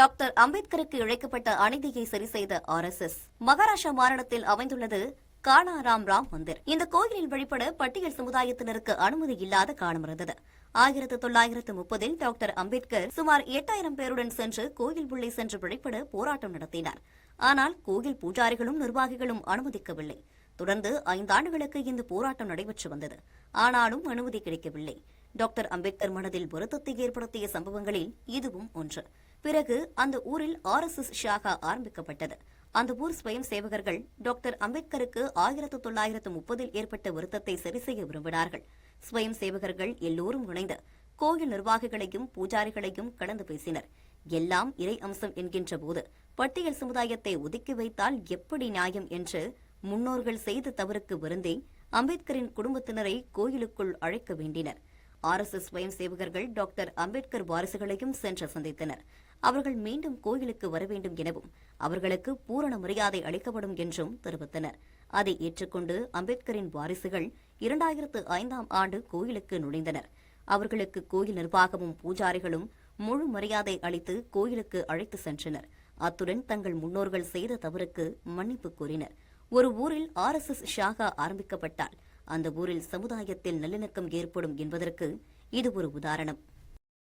Doctor அம்பேத்கருக்கு இழைக்கப்பட்ட அநீதியை சரி செய்த ஆர் எஸ் எஸ். மகாராஷ்டிரா மாநிலத்தில் அமைந்துள்ளது கானாராம் ராம் மந்திர். இந்த கோயிலில் வழிபட பட்டியல் சமுதாயத்தினருக்கு அனுமதி இல்லாத காலம் இருந்தது. ஆயிரத்து தொள்ளாயிரத்து முப்பதில் டாக்டர் அம்பேத்கர் சுமார் எட்டாயிரம் பேருடன் சென்று கோயில் உள்ளே சென்று வழிபட போராட்டம் நடத்தினார். ஆனால் கோயில் பூஜாரிகளும் நிர்வாகிகளும் அனுமதிக்கவில்லை. தொடர்ந்து ஐந்தாண்டுகளுக்கு இந்த போராட்டம் நடைபெற்று வந்தது. ஆனாலும் அனுமதி கிடைக்கவில்லை. டாக்டர் அம்பேத்கர் மனதில் வருத்தத்தை ஏற்படுத்திய சம்பவங்களில் இதுவும் ஒன்று. பிறகு அந்த ஊரில் ஆர் எஸ் எஸ் ஷாகா ஆரம்பிக்கப்பட்டது. அந்த ஊர் ஸ்வயம் சேவகர்கள் டாக்டர் அம்பேத்கருக்கு ஆயிரத்து தொள்ளாயிரத்து முப்பதில் ஏற்பட்ட வருத்தத்தை சரி செய்ய விரும்பினார்கள். ஸ்வயம் சேவகர்கள் எல்லோரும் இணைந்து கோயில் நிர்வாகிகளையும் பூஜாரிகளையும் கலந்து பேசினர். எல்லாம் இறை அம்சம் என்கின்ற போது பட்டியல் சமுதாயத்தை ஒதுக்கி வைத்தால் எப்படி நியாயம் என்று முன்னோர்கள் செய்த தவறுக்கு வருந்தே அம்பேத்கரின் குடும்பத்தினரை கோயிலுக்குள் அழைக்க வேண்டினர். ஆர் எஸ் எஸ் ஸ்வயம் சேவகர்கள் டாக்டர் அம்பேத்கர் வாரிசுகளையும் சென்று சந்தித்தனர். அவர்கள் மீண்டும் கோயிலுக்கு வர வேண்டும் எனவும் அவர்களுக்கு பூரண மரியாதை அளிக்கப்படும் என்றும் தெரிவித்தனர். அதை ஏற்றுக்கொண்டு அம்பேத்கரின் வாரிசுகள் இரண்டாயிரத்து ஐந்தாம் ஆண்டு கோயிலுக்கு நுழைந்தனர். அவர்களுக்கு கோயில் நிர்வாகமும் பூஜாரிகளும் முழு மரியாதை அளித்து கோயிலுக்கு அழைத்து சென்றனர். அத்துடன் தங்கள் முன்னோர்கள் செய்த தவறுக்கு மன்னிப்பு கோரினர். ஒரு ஊரில் ஆர் எஸ் எஸ் ஷாகா ஆரம்பிக்கப்பட்டால் அந்த ஊரில் சமுதாயத்தில் நல்லிணக்கம் ஏற்படும் என்பதற்கு இது ஒரு உதாரணம்.